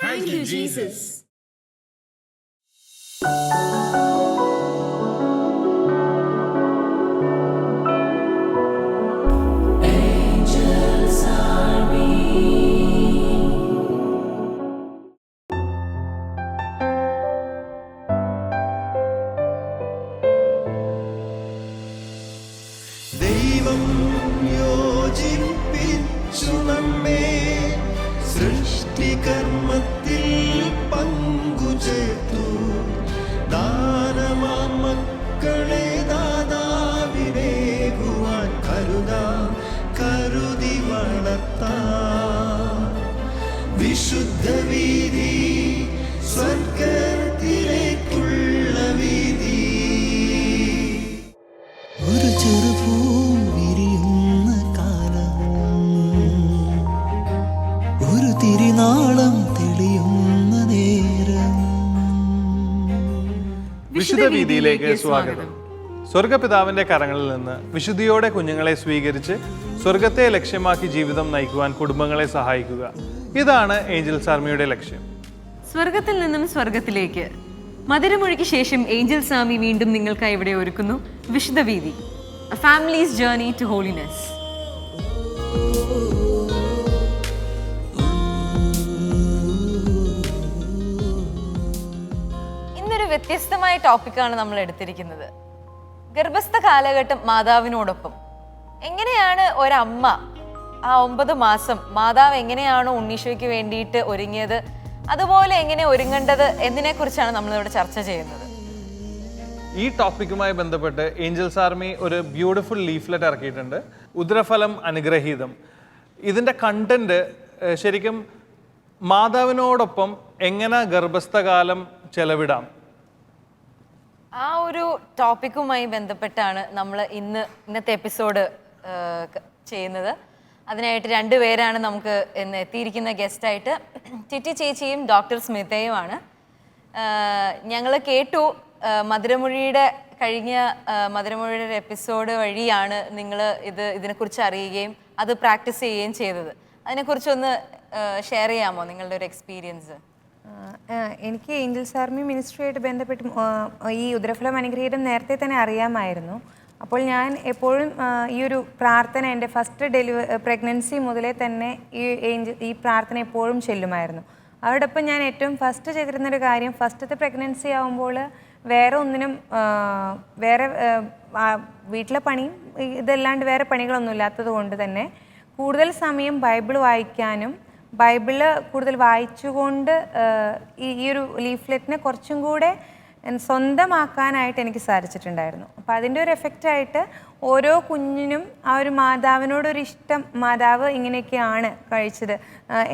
Thank you, Jesus. തിരിനാളം തെളിയുന്ന നേരം. വിശുദ്ധ വീതിയിലേക്ക് സ്വാഗതം. സ്വർഗപിതാവിന്റെ കരങ്ങളിൽ നിന്ന് വിശുദ്ധിയോടെ കുഞ്ഞുങ്ങളെ സ്വീകരിച്ച് സ്വർഗത്തെ ലക്ഷ്യമാക്കി ജീവിതം നയിക്കുവാൻ കുടുംബങ്ങളെ സഹായിക്കുക. ഇതാണ് ഏഞ്ചൽ ആർമിയുടെ ലക്ഷ്യം. സ്വർഗത്തിൽ നിന്നും സ്വർഗത്തിലേക്ക്. മധുരമൊഴിക്ക് ശേഷം ഏഞ്ചൽ സ്വാമി വീണ്ടും നിങ്ങൾക്കായി ഇവിടെ ഒരുക്കുന്നു വിശുദ്ധ വീതി. ഫാമിലീസ് ജേർണി ടു ഹോളിനെസ് വ്യത്യസ്തമായ ടോപ്പിക്കാണ് നമ്മൾ എടുത്തിരിക്കുന്നത്. ഗർഭസ്ഥ കാലഘട്ടം മാതാവിനോടൊപ്പം. എങ്ങനെയാണ് ഒരമ്മ ആ ഒമ്പത് മാസം മാതാവ് എങ്ങനെയാണോ ഉണ്ണീശോയ്ക്ക് വേണ്ടിയിട്ട് ഒരുങ്ങിയത്? അതുപോലെ എങ്ങനെ ഒരുങ്ങേണ്ടത് എന്നതിനെ കുറിച്ചാണ് നമ്മൾ ഇവിടെ ചർച്ച ചെയ്യുന്നത്. ഈ ടോപ്പിക്കുമായി ബന്ധപ്പെട്ട് ഏഞ്ചൽസ് ആർമി ഒരു ബ്യൂട്ടിഫുൾ ലീഫ്ലെറ്റ് ഇറക്കിയിട്ടുണ്ട്. ഉദ്രഫലം അനുഗ്രഹീതം. ഇതിന്റെ കണ്ടന്റ് ശരിക്കും മാതാവിനോടൊപ്പം എങ്ങനെ ഗർഭസ്ഥകാലം ചെലവിടാം? ആ ഒരു ടോപ്പിക്കുമായി ബന്ധപ്പെട്ടാണ് നമ്മൾ ഇന്ന് ഇന്നത്തെ എപ്പിസോഡ് ചെയ്യുന്നത്. അതിനായിട്ട് രണ്ടുപേരാണ് നമുക്ക് ഇന്ന് എത്തിയിരിക്കുന്ന ഗസ്റ്റായിട്ട്. ചിറ്റി ചേച്ചിയും ഡോക്ടർ സ്മിതയുമാണ്. ഞങ്ങൾ കേട്ടു മധുരമൊഴിയുടെ കഴിഞ്ഞ മധുരമൊഴിയുടെ എപ്പിസോഡ് വഴിയാണ് നിങ്ങൾ ഇത് ഇതിനെക്കുറിച്ച് അറിയുകയും അത് പ്രാക്ടീസ് ചെയ്യുകയും ചെയ്തത്. അതിനെക്കുറിച്ചൊന്ന് ഷെയർ ചെയ്യാമോ നിങ്ങളുടെ ഒരു എക്സ്പീരിയൻസ്? എനിക്ക് ഏഞ്ചൽസ് ആർമി മിനിസ്ട്രിയായിട്ട് ബന്ധപ്പെട്ട് ഈ ഉദരഫലം അനുഗ്രഹീതം നേരത്തെ തന്നെ അറിയാമായിരുന്നു. അപ്പോൾ ഞാൻ എപ്പോഴും ഈ ഒരു പ്രാർത്ഥന എന്റെ ഫസ്റ്റ് ഡെലിവ പ്രഗ്നൻസി മുതലേ തന്നെ ഈ ഏഞ്ചൽ ഈ പ്രാർത്ഥന എപ്പോഴും ചെല്ലുമായിരുന്നു. അവിടെപ്പം ഞാൻ ഏറ്റവും ഫസ്റ്റ് ചെയ്തിരുന്നൊരു കാര്യം ഫസ്റ്റത്തെ പ്രഗ്നൻസി ആകുമ്പോൾ വേറെ ഒന്നിനും വേറെ വീട്ടിലെ പണിയും ഇതല്ലാണ്ട് വേറെ പണികളൊന്നും ഇല്ലാത്തത് കൊണ്ട് തന്നെ കൂടുതൽ സമയം ബൈബിൾ വായിക്കാനും ബൈബിൾ കൂടുതൽ വായിച്ചുകൊണ്ട് ഈ ഈ ഒരു ലീഫ്ലെറ്റിനെ കുറച്ചും കൂടെ സ്വന്തമാക്കാനായിട്ട് എനിക്ക് സാധിച്ചിട്ടുണ്ടായിരുന്നു. അപ്പം അതിന്റെ ഒരു എഫക്റ്റായിട്ട് ഓരോ കുഞ്ഞിനും ആ ഒരു മാതാവിനോടൊരു ഇഷ്ടം മാതാവ് ഇങ്ങനെയൊക്കെയാണ് കഴിച്ചത്.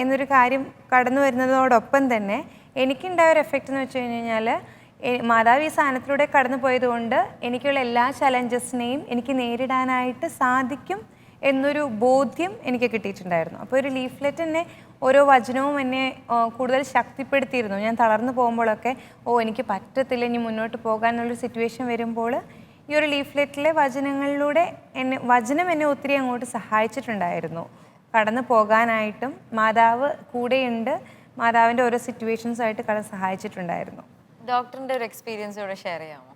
എന്നൊരു കാര്യം കടന്നു വരുന്നതോടൊപ്പം തന്നെ എനിക്കുണ്ടായ ഒരു എഫക്റ്റ് എന്ന് വെച്ച് കഴിഞ്ഞ് കഴിഞ്ഞാൽ മാതാവ് ഈ സാധനത്തിലൂടെ കടന്നു പോയതുകൊണ്ട് എനിക്കുള്ള എല്ലാ ചലഞ്ചസിനെയും എനിക്ക് നേരിടാനായിട്ട് സാധിക്കും എന്നൊരു ബോധ്യം എനിക്ക് കിട്ടിയിട്ടുണ്ടായിരുന്നു. അപ്പോൾ ഒരു ലീഫ്ലെറ്റ് എന്നെ ഓരോ വചനവും എന്നെ കൂടുതൽ ശക്തിപ്പെടുത്തിയിരുന്നു. ഞാൻ തളർന്നു പോകുമ്പോഴൊക്കെ ഓ എനിക്ക് പറ്റത്തില്ല ഇനി മുന്നോട്ട് പോകാനുള്ളൊരു സിറ്റുവേഷൻ വരുമ്പോൾ ഈ ഒരു ലീഫ്ലെറ്റിലെ വചനങ്ങളിലൂടെ എന്നെ വചനം എന്നെ ഒത്തിരി അങ്ങോട്ട് സഹായിച്ചിട്ടുണ്ടായിരുന്നു. കടന്നു പോകാനായിട്ടും മാതാവ് കൂടെയുണ്ട് മാതാവിന്റെ ഓരോ സിറ്റുവേഷൻസായിട്ട് കടന്ന് സഹായിച്ചിട്ടുണ്ടായിരുന്നു. ഡോക്ടറിന്റെ ഒരു എക്സ്പീരിയൻസ് ഇവിടെ ഷെയർ ചെയ്യാമോ?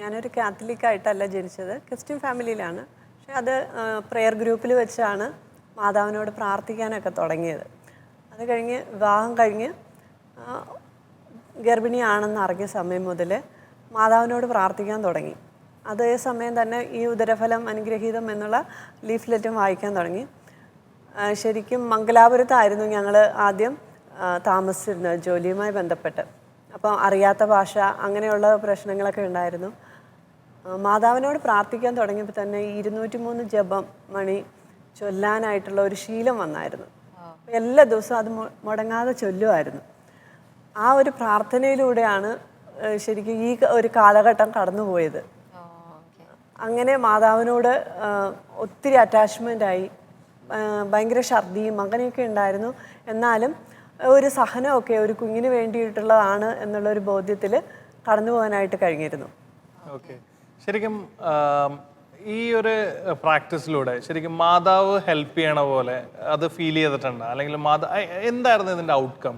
ഞാനൊരു കാത്തലിക്കായിട്ടല്ല ജനിച്ചത്. ക്രിസ്ത്യൻ ഫാമിലിയിലാണ് പക്ഷെ അത് പ്രെയർ ഗ്രൂപ്പിൽ വെച്ചാണ് മാതാവിനോട് പ്രാർത്ഥിക്കാനൊക്കെ തുടങ്ങിയത്. അത് കഴിഞ്ഞ് വിവാഹം കഴിഞ്ഞ് ഗർഭിണിയാണെന്ന് അറിഞ്ഞ സമയം മുതൽ മാതാവിനോട് പ്രാർത്ഥിക്കാൻ തുടങ്ങി. അതേ സമയം തന്നെ ഈ ഉദരഫലം അനുഗ്രഹീതം എന്നുള്ള ലീഫ്ലെറ്റും വായിക്കാൻ തുടങ്ങി. ശരിക്കും മംഗലാപുരത്തായിരുന്നു ഞങ്ങൾ ആദ്യം താമസിച്ചിരുന്നത് ജോലിയുമായി ബന്ധപ്പെട്ട്. അപ്പം അറിയാത്ത ഭാഷ അങ്ങനെയുള്ള പ്രശ്നങ്ങളൊക്കെ ഉണ്ടായിരുന്നു. മാതാവിനോട് പ്രാർത്ഥിക്കാൻ തുടങ്ങിയപ്പോൾ തന്നെ ഈ ഇരുന്നൂറ്റി മൂന്ന് ജപം മണി ചൊല്ലാനായിട്ടുള്ള ഒരു ശീലം വന്നായിരുന്നു. എല്ലാ ദിവസവും അത് മുടങ്ങാതെ ചൊല്ലുമായിരുന്നു ആ ഒരു പ്രാർത്ഥനയിലൂടെയാണ് ശരിക്കും ഈ ഒരു കാലഘട്ടം കടന്നുപോയത്. അങ്ങനെ മാതാവിനോട് ഒത്തിരി അറ്റാച്ച്മെന്റ് ആയി ഭയങ്കര ഛർദിയും അങ്ങനെയൊക്കെ ഉണ്ടായിരുന്നു. എന്നാലും ഒരു സഹനമൊക്കെ ഒരു കുഞ്ഞിന് വേണ്ടിയിട്ടുള്ളതാണ് എന്നുള്ള ഒരു ബോധ്യത്തിൽ കടന്നു പോകാനായിട്ട് കഴിഞ്ഞിരുന്നു. ഓക്കെ. ശരിക്കും ഈ ഒരു പ്രാക്ടീസിലൂടെ ശരിക്കും മാതാവ് ഹെൽപ്പ് ചെയ്യണ പോലെ അത് ഫീൽ ചെയ്തിട്ടുണ്ട്? അല്ലെങ്കിൽ എന്തായിരുന്നു ഇതിന്റെ ഔട്ട്കം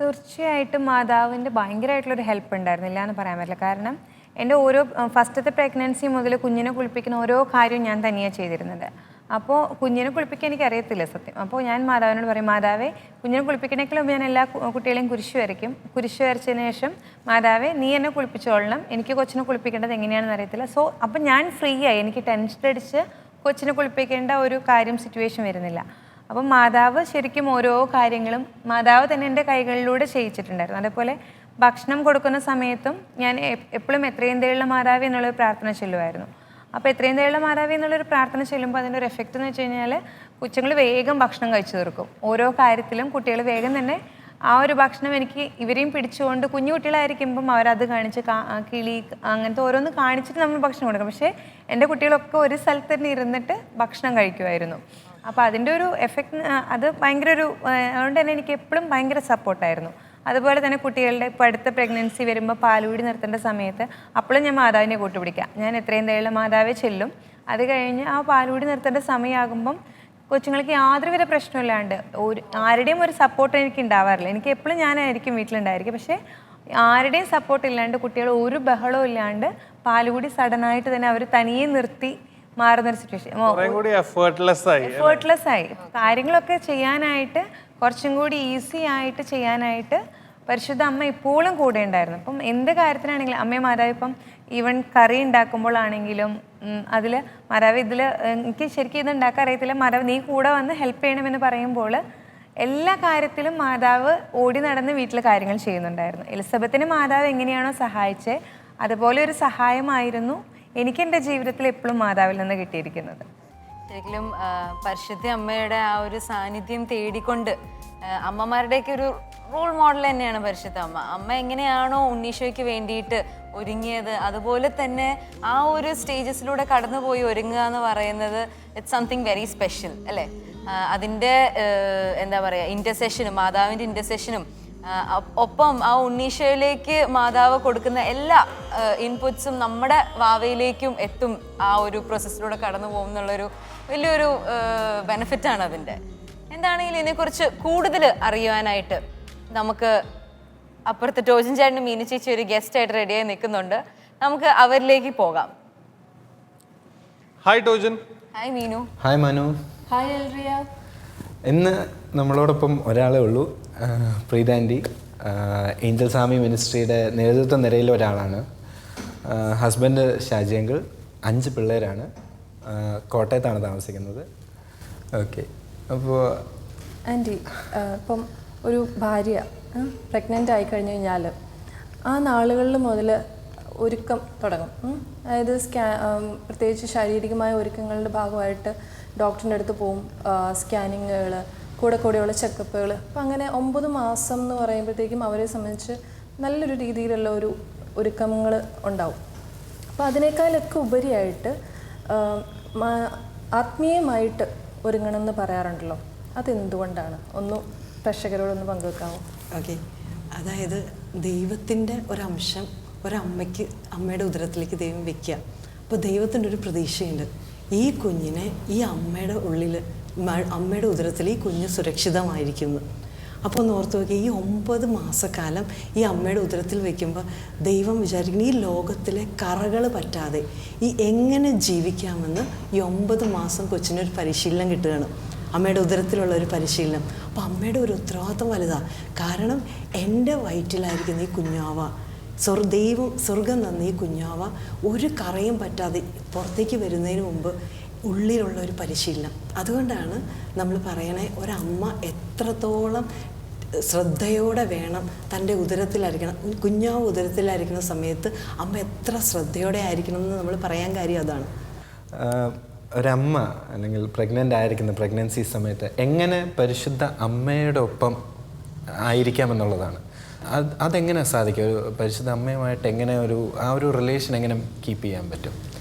തീർച്ചയായിട്ടും മാതാവിന്റെ ഭയങ്കരമായിട്ടുള്ളൊരു ഹെൽപ്പ് ഉണ്ടായിരുന്നില്ല എന്ന് പറയാൻ പറ്റില്ല. കാരണം എന്റെ ഓരോ ഫസ്റ്റത്തെ പ്രഗ്നൻസി മുതൽ കുഞ്ഞിനെ കുളിപ്പിക്കുന്ന ഓരോ കാര്യവും ഞാൻ തനിയാണ് ചെയ്തിരുന്നത്. അപ്പോൾ കുഞ്ഞിനെ കുളിപ്പിക്കാൻ എനിക്ക് അറിയത്തില്ല സത്യം. അപ്പോൾ ഞാൻ മാതാവിനോട് പറയും മാതാവേ കുഞ്ഞിനെ കുളിപ്പിക്കണേക്കാൾ ഞാൻ എല്ലാ കുട്ടികളെയും കുരിശ് വരയ്ക്കും. കുരിശ് വരച്ചതിന് ശേഷം മാതാവേ നീ എന്നെ കുളിപ്പിച്ചോളണം. എനിക്ക് കൊച്ചിനെ കുളിപ്പിക്കേണ്ടത് എങ്ങനെയാണെന്ന് അറിയത്തില്ല. സോ അപ്പം ഞാൻ ഫ്രീ ആയി. എനിക്ക് ടെൻഷൻ അടിച്ച് കൊച്ചിനെ കുളിപ്പിക്കേണ്ട ഒരു കാര്യം സിറ്റുവേഷൻ വരുന്നില്ല. അപ്പം മാതാവ് ശരിക്കും ഓരോ കാര്യങ്ങളും മാതാവ് തന്നെ എന്റെ കൈകളിലൂടെ ചെയ്യിച്ചിട്ടുണ്ടായിരുന്നു. അതേപോലെ ഭക്ഷണം കൊടുക്കുന്ന സമയത്തും ഞാൻ എപ്പോഴും എത്രയും ദയുള്ള മാതാവ് എന്നുള്ളൊരു പ്രാർത്ഥന ചൊല്ലുമായിരുന്നു. അപ്പോൾ എത്രയും തേളം മാതാവ് എന്നുള്ളൊരു പ്രാർത്ഥന ചെല്ലുമ്പോൾ അതിന്റെ ഒരു എഫക്റ്റ് എന്ന് വെച്ച് കഴിഞ്ഞാൽ കൊച്ചുങ്ങൾ വേഗം ഭക്ഷണം കഴിച്ചു തീർക്കും. ഓരോ കാര്യത്തിലും കുട്ടികൾ വേഗം തന്നെ ആ ഒരു ഭക്ഷണം എനിക്ക് ഇവരെയും പിടിച്ചുകൊണ്ട് കുഞ്ഞു കുട്ടികളായിരിക്കുമ്പം അവരത് കാണിച്ച് കിളി അങ്ങനത്തെ ഓരോന്ന് കാണിച്ചിട്ട് നമ്മൾ ഭക്ഷണം കൊടുക്കും. പക്ഷേ എന്റെ കുട്ടികളൊക്കെ ഒരു സ്ഥലത്ത് തന്നെ ഇരുന്നിട്ട് ഭക്ഷണം കഴിക്കുമായിരുന്നു. അപ്പോൾ അതിന്റെ ഒരു എഫക്റ്റ് അത് ഭയങ്കര ഒരു അതുകൊണ്ട് തന്നെ എനിക്ക് എപ്പോഴും ഭയങ്കര സപ്പോർട്ടായിരുന്നു അതുപോലെ തന്നെ കുട്ടികളുടെ ഇപ്പോൾ അടുത്ത പ്രഗ്നൻസി വരുമ്പോൾ പാലൂടി നിർത്തേണ്ട സമയത്ത് അപ്പോഴും ഞാൻ മാതാവിനെ കൂട്ടുപിടിക്കാം. ഞാൻ എത്രയും ദയുള്ള മാതാവെ ചെല്ലും. അത് കഴിഞ്ഞ് ആ പാലൂടി നിർത്തേണ്ട സമയമാകുമ്പം കൊച്ചുങ്ങൾക്ക് യാതൊരുവിധ പ്രശ്നമില്ലാണ്ട് ഒരു ആരുടെയും ഒരു സപ്പോർട്ട് എനിക്ക് ഉണ്ടാവാറില്ല. എനിക്ക് എപ്പോഴും ഞാനായിരിക്കും വീട്ടിലുണ്ടായിരിക്കും പക്ഷേ ആരുടെയും സപ്പോർട്ട് ഇല്ലാണ്ട് കുട്ടികൾ ഒരു ബഹളവും ഇല്ലാണ്ട് പാലുകൂടി സഡനായിട്ട് തന്നെ അവർ തനിയെ നിർത്തി മാറുന്ന ഒരു സിറ്റുവേഷൻ എഫേർട്ട്ലെസ് ആയി. കാര്യങ്ങളൊക്കെ ചെയ്യാനായിട്ട് കുറച്ചും കൂടി ഈസി ആയിട്ട് ചെയ്യാനായിട്ട് പരിശുദ്ധ അമ്മ ഇപ്പോഴും കൂടെ ഉണ്ടായിരുന്നു. അപ്പം എന്ത് കാര്യത്തിനാണെങ്കിലും അമ്മയും മാതാവ് ഇപ്പം ഈവൻ കറി ഉണ്ടാക്കുമ്പോഴാണെങ്കിലും അതിൽ മാതാവ് ഇതിൽ എനിക്ക് ശരിക്കും ഇത് ഉണ്ടാക്കാൻ അറിയത്തില്ല. മാതാവ് നീ കൂടെ വന്ന് ഹെൽപ്പ് ചെയ്യണമെന്ന് പറയുമ്പോൾ എല്ലാ കാര്യത്തിലും മാതാവ് ഓടി നടന്ന് വീട്ടിൽ കാര്യങ്ങൾ ചെയ്യുന്നുണ്ടായിരുന്നു. എലിസബത്തിന് മാതാവ് എങ്ങനെയാണോ സഹായിച്ചത് അതുപോലെ ഒരു സഹായമായിരുന്നു എനിക്ക് എന്റെ ജീവിതത്തിൽ എപ്പോഴും മാതാവിൽ നിന്ന് കിട്ടിയിരിക്കുന്നത്. ശരിക്കും പരിശുദ്ധ അമ്മയുടെ ആ ഒരു സാന്നിധ്യം തേടിക്കൊണ്ട് അമ്മമാരുടെയൊക്കെ ഒരു റോൾ മോഡൽ തന്നെയാണ് പരിശുദ്ധ അമ്മ. അമ്മ എങ്ങനെയാണോ ഉണ്ണീശോയ്ക്ക് വേണ്ടിയിട്ട് ഒരുങ്ങിയത് അതുപോലെ തന്നെ ആ ഒരു സ്റ്റേജസിലൂടെ കടന്നുപോയി ഒരുങ്ങുക എന്ന് പറയുന്നത് ഇറ്റ്സ് സംതിങ് വെരി സ്പെഷ്യൽ അല്ലേ? അതിന്റെ എന്താ പറയുക ഇന്റർസെഷനും മാതാവിന്റെ ഇന്റർസെഷനും ഒപ്പം ആ ഉണ്ണീശോയിലേക്ക് മാതാവ് കൊടുക്കുന്ന എല്ലാ ഇൻപുട്സും നമ്മുടെ വാവയിലേക്കും എത്തും ആ ഒരു പ്രോസസ്സിലൂടെ കടന്നു പോകും എന്നുള്ളൊരു വലിയൊരു ആണ് അതിന്റെ. എന്താണെങ്കിലും ഇതിനെക്കുറിച്ച് കൂടുതൽ അറിയുവാനായിട്ട് നമുക്ക് അപ്പുറത്ത് ടോജൻ ചേട്ടനും മീനു ചേച്ചി ഒരു ഗസ്റ്റ് ആയിട്ട് റെഡിയായി നിൽക്കുന്നുണ്ട്. നമുക്ക് അവരിലേക്ക് പോകാം. Hi Tojan. Hi Meenu. Hi Manu. Hi Elria. ഇന്ന് നമ്മളോടൊപ്പം ഒരാളെ ഉള്ളൂ. പ്രീത ആന്റി ഏഞ്ചൽ സ്വാമി മിനിസ്ട്രിയുടെ നേതൃത്വ നിരയിലെ ഒരാളാണ് ഹസ്ബൻഡ് ഷാജിയങ്കിൾ അഞ്ച് പിള്ളേരാണ്. കോട്ടയത്താണ് താമസിക്കുന്നത്. ഓക്കെ. അപ്പോൾ ആന്റി ഇപ്പം ഒരു ഭാര്യ പ്രഗ്നന്റ് ആയി കഴിഞ്ഞ് കഴിഞ്ഞാൽ ആ നാളുകളിൽ മുതൽ ഒരുക്കം തുടങ്ങും. അതായത് സ്കാ പ്രത്യേകിച്ച് ശാരീരികമായ ഒരുക്കങ്ങളുടെ ഭാഗമായിട്ട് ഡോക്ടറിന്റെ അടുത്ത് പോവും. സ്കാനിങ്ങുകൾ കൂടെ കൂടെയുള്ള ചെക്കപ്പുകൾ അപ്പം അങ്ങനെ ഒമ്പത് മാസം എന്ന് പറയുമ്പോഴത്തേക്കും അവരെ സംബന്ധിച്ച് നല്ലൊരു രീതിയിലുള്ള ഒരു ഒരുക്കങ്ങൾ ഉണ്ടാവും. അപ്പോൾ അതിനേക്കാളൊക്കെ ഉപരിയായിട്ട് ആ, ഒരുങ്ങണം ആത്മീയമായിട്ട് ഒരുങ്ങണമെന്ന് പറയാറുണ്ടല്ലോ. അതെന്തുകൊണ്ടാണ്? ഒന്ന് പ്രേക്ഷകരോടൊന്ന് പങ്കുവെക്കാമോ ഓക്കെ. അതായത് ദൈവത്തിന്റെ ഒരംശം ഒരമ്മയ്ക്ക് അമ്മയുടെ ഉദരത്തിലേക്ക് ദൈവം വെക്കുക അപ്പോൾ ദൈവത്തിന്റെ ഒരു പ്രതീക്ഷയുണ്ട്. ഈ കുഞ്ഞിനെ ഈ അമ്മയുടെ ഉള്ളിൽ അമ്മയുടെ ഉദരത്തിൽ ഈ കുഞ്ഞ് സുരക്ഷിതമായിരിക്കുന്നു. അപ്പോൾ ഒന്ന് ഓർത്ത് നോക്കി ഈ ഒമ്പത് മാസക്കാലം ഈ അമ്മയുടെ ഉദരത്തിൽ വയ്ക്കുമ്പോൾ ദൈവം വിചാരിക്കുന്നു ഈ ലോകത്തിലെ കറകൾ പറ്റാതെ ഈ എങ്ങനെ ജീവിക്കാമെന്ന് ഈ ഒമ്പത് മാസം കൊച്ചിനൊരു പരിശീലനം കിട്ടുകയാണ്. അമ്മയുടെ ഉദരത്തിലുള്ള ഒരു പരിശീലനം. അപ്പോൾ അമ്മയുടെ ഒരു ഉത്തരവാദിത്വം വലുതാണ് കാരണം എന്റെ വയറ്റിലായിരിക്കുന്ന ഈ കുഞ്ഞാവ സ്വർ ദൈവം സ്വർഗം തന്ന ഈ കുഞ്ഞാവ ഒരു കറയും പറ്റാതെ പുറത്തേക്ക് വരുന്നതിന് മുമ്പ് ഉള്ളിലുള്ള ഒരു പരിശീലനം. അതുകൊണ്ടാണ് നമ്മൾ പറയണേ ഒരമ്മ എത്രത്തോളം ശ്രദ്ധയോടെ വേണം തന്റെ ഉദരത്തിലായിരിക്കണം കുഞ്ഞാവ് ഉദരത്തിലായിരിക്കുന്ന സമയത്ത് അമ്മ എത്ര ശ്രദ്ധയോടെ ആയിരിക്കണം എന്ന് നമ്മൾ പറയാൻ കാര്യം അതാണ്. ഒരമ്മ അല്ലെങ്കിൽ പ്രഗ്നന്റ് ആയിരിക്കുന്ന പ്രഗ്നൻസി സമയത്ത് എങ്ങനെ പരിശുദ്ധ അമ്മയുടെ ഒപ്പം ആയിരിക്കാമെന്നുള്ളതാണ്. അത് അതെങ്ങനെ സാധിക്കും? ഒരു പരിശുദ്ധ അമ്മയുമായിട്ട് എങ്ങനെ ഒരു ആ ഒരു റിലേഷൻ എങ്ങനെ കീപ്പ് ചെയ്യാൻ പറ്റും?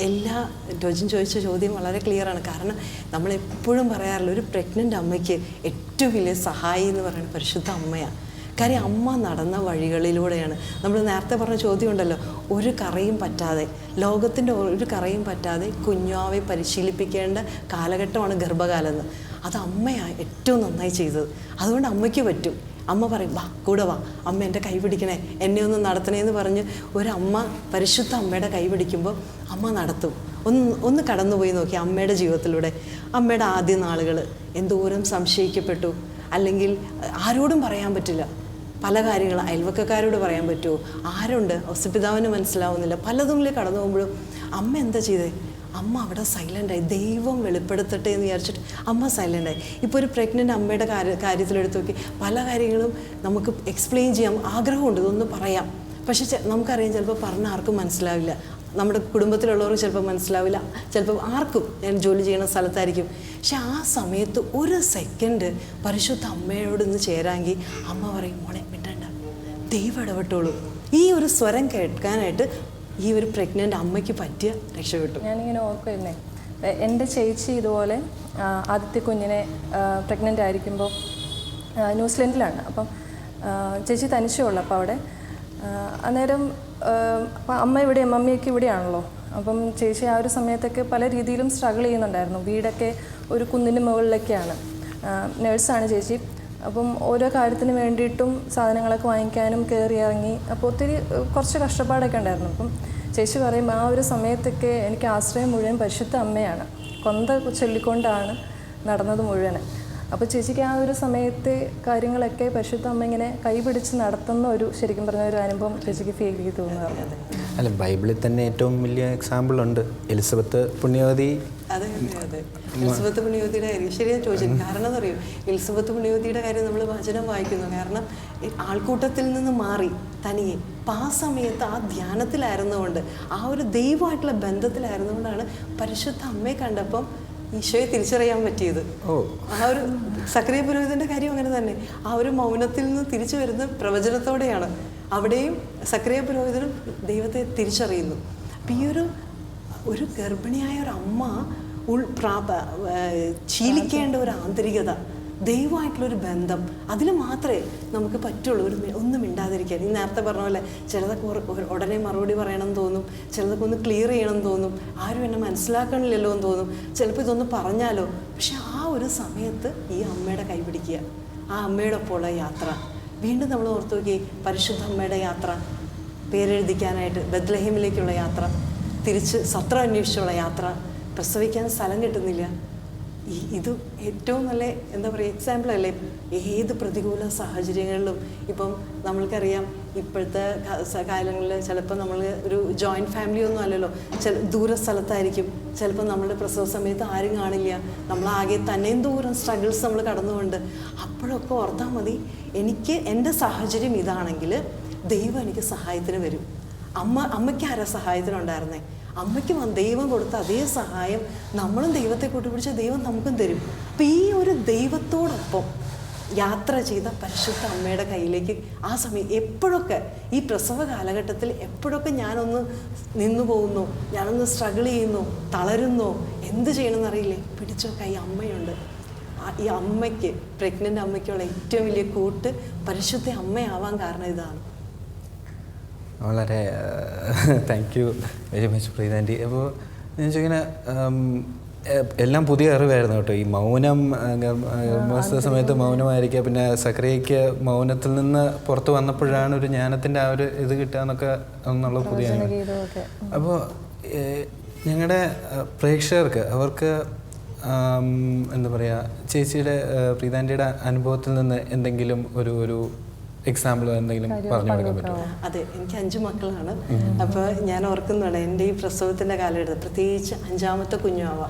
എല്ലാ ടോജൻ ചോദിച്ച ചോദ്യം വളരെ ക്ലിയർ ആണ്. കാരണം നമ്മൾ എപ്പോഴും പറയാറില്ല ഒരു പ്രഗ്നന്റ് അമ്മയ്ക്ക് ഏറ്റവും വലിയ സഹായി എന്ന് പറയുന്നത് പരിശുദ്ധ അമ്മയാണ് കാര്യം അമ്മ നടന്ന വഴികളിലൂടെയാണ്. നമ്മൾ നേരത്തെ പറഞ്ഞ ചോദ്യം ഉണ്ടല്ലോ ഒരു കറയും പറ്റാതെ ലോകത്തിന്റെ ഒരു കറയും പറ്റാതെ കുഞ്ഞാവെ പരിശീലിപ്പിക്കേണ്ട കാലഘട്ടമാണ് ഗർഭകാലം എന്ന്. അത് അമ്മയാണ് ഏറ്റവും നന്നായി ചെയ്തത്. അതുകൊണ്ട് അമ്മയ്ക്ക് പറ്റും. അമ്മ പറയും വാ കൂടെ വാ. അമ്മ എന്റെ കൈ പിടിക്കണേ. എന്നെ ഒന്ന് നടത്തണേ എന്ന് പറഞ്ഞ് ഒരമ്മ പരിശുദ്ധ അമ്മയുടെ കൈ പിടിക്കുമ്പോൾ അമ്മ നടത്തും. ഒന്ന് ഒന്ന് കടന്നുപോയി നോക്കി അമ്മയുടെ ജീവിതത്തിലൂടെ. അമ്മയുടെ ആദ്യ നാളുകൾ എന്തോരം സംശയിക്കപ്പെട്ടു. അല്ലെങ്കിൽ ആരോടും പറയാൻ പറ്റില്ല. പല കാര്യങ്ങൾ അയൽവക്കക്കാരോട് പറയാൻ പറ്റുമോ? ആരുണ്ട്? ഒസപിതാവിന് മനസ്സിലാവുന്നില്ല. പലതും കടന്നു പോകുമ്പോഴും അമ്മ എന്താ ചെയ്തേ? അമ്മ അവിടെ സൈലന്റായി ദൈവം വെളിപ്പെടുത്തട്ടെ എന്ന് വിചാരിച്ചിട്ട് അമ്മ സൈലന്റായി ഇപ്പോൾ ഒരു പ്രഗ്നന്റ് അമ്മയുടെ കാര്യ കാര്യത്തിലെടുത്ത് നോക്കി. പല കാര്യങ്ങളും നമുക്ക് എക്സ്പ്ലെയിൻ ചെയ്യാം. ആഗ്രഹമുണ്ട് ഇതൊന്ന് പറയാം. പക്ഷേ നമുക്കറിയാം ചിലപ്പോൾ പറഞ്ഞ ആർക്കും മനസ്സിലാവില്ല. നമ്മുടെ കുടുംബത്തിലുള്ളവർക്ക് ചിലപ്പോൾ മനസ്സിലാവില്ല. ചിലപ്പോൾ ആർക്കും ഞാൻ ജോലി ചെയ്യുന്ന സ്ഥലത്തായിരിക്കും. പക്ഷെ ആ സമയത്ത് ഒരു സെക്കൻഡ് പരിശുദ്ധ അമ്മയോട് ഇന്ന് ചേരാമെങ്കിൽ അമ്മ പറയും മോളെ മിണ്ടണ്ട. ദൈവം ഇടപെട്ടോളൂ. ഈ ഒരു സ്വരം കേൾക്കാനായിട്ട് ഈ ഒരു പ്രഗ്നന്റ് അമ്മയ്ക്ക് പറ്റിയ രക്ഷപ്പെട്ടു. ഞാനിങ്ങനെ ഓർക്കുമായിരുന്നേ എ- എന്റെ ചേച്ചി ഇതുപോലെ ആദ്യത്തെ കുഞ്ഞിനെ പ്രഗ്നന്റ് ആയിരിക്കുമ്പോൾ ന്യൂസിലൻഡിലാണ്. അപ്പം ചേച്ചി തനിച്ചേ ഉള്ളു അപ്പോൾ അവിടെ. അന്നേരം അമ്മ ഇവിടെ മമ്മിയൊക്കെ ഇവിടെയാണല്ലോ. അപ്പം ചേച്ചി ആ ഒരു സമയത്തൊക്കെ പല രീതിയിലും സ്ട്രഗിൾ ചെയ്യുന്നുണ്ടായിരുന്നു. വീടൊക്കെ ഒരു കുന്നിന് മുകളിലൊക്കെയാണ്. നേഴ്സാണ് ചേച്ചി. അപ്പം ഓരോ കാര്യത്തിന് വേണ്ടിയിട്ടും സാധനങ്ങളൊക്കെ വാങ്ങിക്കാനും കയറി ഇറങ്ങി. അപ്പോൾ ഒത്തിരി കുറച്ച് കഷ്ടപ്പാടൊക്കെ ഉണ്ടായിരുന്നു. അപ്പം ചേച്ചി പറയും ആ ഒരു സമയത്തൊക്കെ എനിക്ക് ആശ്രയം മുഴുവൻ പരിശുദ്ധ അമ്മയാണ്. കൊന്ത ചൊല്ലിക്കൊണ്ടാണ് നടന്നത് മുഴുവൻ അപ്പോൾ ചേച്ചിക്ക് ആ ഒരു സമയത്തെ കാര്യങ്ങളൊക്കെ പരിശുദ്ധ അമ്മ ഇങ്ങനെ കൈപിടിച്ച് നടത്തുന്ന ഒരു ശരിക്കും പറഞ്ഞ ഒരു അനുഭവം ചേച്ചിക്ക് ഫീൽ ചെയ്തു എന്ന് പറഞ്ഞത്. അല്ല ബൈബിളിൽ തന്നെ ഏറ്റവും വലിയ എക്സാമ്പിൾ ഉണ്ട്. എലിസബത്ത് പുണ്യവതി അതെ അതെ ഇൽസുബത്ത് പുണ്യവതിയുടെ കാര്യം. ശരിയാ ചോദിച്ചത് കാരണം എന്ന് അറിയോ? എലിസബത്ത് പുണ്യവതിയുടെ കാര്യം നമ്മൾ വചനം വായിക്കുന്നു. കാരണം ആൾക്കൂട്ടത്തിൽ നിന്ന് മാറി തനിയെ അപ്പം ആ സമയത്ത് ആ ധ്യാനത്തിലായിരുന്നുകൊണ്ട് ആ ഒരു ദൈവമായിട്ടുള്ള ബന്ധത്തിലായിരുന്നുകൊണ്ടാണ് പരിശുദ്ധ അമ്മയെ കണ്ടപ്പം ഈശോയെ തിരിച്ചറിയാൻ പറ്റിയത്. ഓ. ആ ഒരു സക്രിയ പുരോഹിതന്റെ കാര്യം അങ്ങനെ തന്നെ. ആ ഒരു മൗനത്തിൽ നിന്ന് തിരിച്ചു വരുന്ന പ്രവചനത്തോടെയാണ് അവിടെയും സക്രിയ പുരോഹിതനും ദൈവത്തെ തിരിച്ചറിയുന്നു. അപ്പം ഈ ഒരു ഒരു ഗർഭിണിയായ ഒരു അമ്മ ഉൾ പ്രാപ ശീലിക്കേണ്ട ഒരു ആന്തരികത ദൈവമായിട്ടുള്ളൊരു ബന്ധം അതിൽ മാത്രമേ നമുക്ക് പറ്റുള്ളൂ. ഒരു ഒന്നും മിണ്ടാതിരിക്കാൻ. ഈ നേരത്തെ പറഞ്ഞ പോലെ ചിലതൊക്കെ ഉടനെ മറുപടി പറയണം തോന്നും ചിലതൊക്കെ ഒന്ന് ക്ലിയർ ചെയ്യണം തോന്നും ആരും എന്നെ മനസ്സിലാക്കണില്ലല്ലോ എന്ന് തോന്നും. ചിലപ്പോൾ ഇതൊന്ന് പറഞ്ഞാലോ? പക്ഷെ ആ ഒരു സമയത്ത് ഈ അമ്മയുടെ കൈ പിടിക്കുക. ആ അമ്മയുടെ ഒപ്പമുള്ള യാത്ര. വീണ്ടും നമ്മൾ ഓർത്തു നോക്കി പരിശുദ്ധ അമ്മയുടെ യാത്ര പേരെഴുതിക്കാനായിട്ട് ബദ്ലഹീമിലേക്കുള്ള യാത്ര. തിരിച്ച് സത്രം അന്വേഷിച്ചുള്ള യാത്ര പ്രസവിക്കാൻ സ്ഥലം കിട്ടുന്നില്ല. ഈ ഇത് ഏറ്റവും നല്ല എന്താ പറയുക എക്സാമ്പിൾ അല്ലേ? ഏത് പ്രതികൂല സാഹചര്യങ്ങളിലും ഇപ്പം നമ്മൾക്കറിയാം ഇപ്പോഴത്തെ കാലങ്ങളിൽ ചിലപ്പോൾ നമ്മൾ ഒരു ജോയിന്റ് ഫാമിലി ഒന്നും അല്ലല്ലോ. ചില ദൂര സ്ഥലത്തായിരിക്കും. ചിലപ്പോൾ നമ്മുടെ പ്രസവ സമയത്ത് ആരും കാണില്ല. നമ്മളാകെ തന്നെയും ദൂരം സ്ട്രഗിൾസ് നമ്മൾ കടന്നുകൊണ്ട്. അപ്പോഴൊക്കെ ഓർത്താൽ മതി എനിക്ക് എന്റെ സാഹചര്യം ഇതാണെങ്കിൽ ദൈവം എനിക്ക് സഹായത്തിന് വരും. അമ്മ അമ്മയ്ക്ക് ആരാ സഹായത്തിനുണ്ടായിരുന്നേ? അമ്മയ്ക്ക് ദൈവം കൊടുത്ത അതേ സഹായം നമ്മളും ദൈവത്തെ കൂട്ടുപിടിച്ച ദൈവം നമുക്കും തരും. അപ്പം ഈ ഒരു ദൈവത്തോടൊപ്പം യാത്ര ചെയ്ത പരിശുദ്ധ അമ്മയുടെ കയ്യിലേക്ക് ആ സമയം എപ്പോഴൊക്കെ ഈ പ്രസവ കാലഘട്ടത്തിൽ എപ്പോഴൊക്കെ ഞാനൊന്ന് നിന്നു പോകുന്നു ഞാനൊന്ന് സ്ട്രഗിൾ ചെയ്യുന്നു തളരുന്നു എന്ത് ചെയ്യണമെന്ന് അറിയില്ലേ പിടിച്ചോ കൈ അമ്മയുണ്ട്. ഈ അമ്മയ്ക്ക് പ്രഗ്നന്റ് അമ്മയ്ക്കുള്ള ഏറ്റവും വലിയ കൂട്ട് പരിശുദ്ധ അമ്മയാവാൻ കാരണം ഇതാണ്. വളരെ thank you very much Preetha aunty അപ്പോൾ ഞാൻ എല്ലാം പുതിയ അറിവായിരുന്നു കേട്ടോ. ഈ മൗനം ഗർഭാവസ്ഥ സമയത്ത് മൗനമായിരിക്കുക പിന്നെ സക്രിയയ്ക്ക് മൗനത്തിൽ നിന്ന് പുറത്ത് വന്നപ്പോഴാണ് ഒരു ജ്ഞാനത്തിന്റെ ആ ഒരു ഇത് കിട്ടുക എന്നൊക്കെ എന്നുള്ള പുതിയ അപ്പോൾ ഞങ്ങളുടെ പ്രേക്ഷകർക്ക് അവർക്ക് എന്താ പറയുക ചേച്ചിയുടെ പ്രീതാന്റിയുടെ അനുഭവത്തിൽ നിന്ന് എന്തെങ്കിലും ഒരു ഒരു എക്സാമ്പിൾ എന്തെങ്കിലും പറഞ്ഞു കൊടുക്കാൻ പറ്റുമോ? അതെ എനിക്ക് അഞ്ച് മക്കളാണ്. അപ്പോൾ ഞാൻ ഓർക്കുന്നുണ്ട് എന്റെ ഈ പ്രസവത്തിന്റെ കാലഘട്ടത്തിൽ പ്രത്യേകിച്ച് അഞ്ചാമത്തെ കുഞ്ഞാവ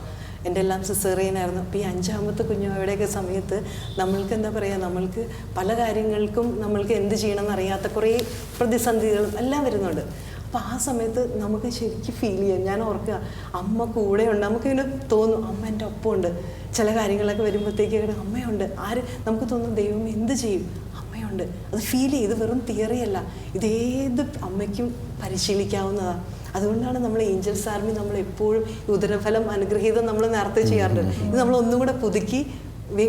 എന്റെ എല്ലാം സിസേറിയനായിരുന്നു. അപ്പോൾ ഈ അഞ്ചാമത്തെ കുഞ്ഞുമാവയുടെയൊക്കെ സമയത്ത് നമ്മൾക്ക് എന്താ പറയുക നമ്മൾക്ക് പല കാര്യങ്ങൾക്കും നമ്മൾക്ക് എന്ത് ചെയ്യണമെന്ന് അറിയാത്ത കുറേ പ്രതിസന്ധികളും എല്ലാം വരുന്നുണ്ട്. അപ്പോൾ ആ സമയത്ത് നമുക്ക് ശരിക്കും ഫീൽ ചെയ്യാം. ഞാൻ ഓർക്കുക അമ്മ കൂടെയുണ്ട്. നമുക്കിങ്ങനെ തോന്നും അമ്മ എന്റെ ഒപ്പമുണ്ട്. ചില കാര്യങ്ങളൊക്കെ വരുമ്പോഴത്തേക്ക് അമ്മയുണ്ട്. ആര് നമുക്ക് തോന്നും ദൈവം എന്ത് ചെയ്യും? അമ്മയുണ്ട് അത് ഫീൽ ചെയ്ത് വെറും തിയറിയല്ല ഇതേത് അമ്മയ്ക്കും പരിശീലിക്കാവുന്നതാണ് അതുകൊണ്ടാണ് നമ്മൾ ഏഞ്ചൽസ് ആർമി നമ്മൾ എപ്പോഴും ഉദരഫലം അനുഗ്രഹീതം നമ്മൾ നേരത്തെ ചെയ്യാറുണ്ട്. ഇത് നമ്മൾ ഒന്നും കൂടെ പുതുക്കി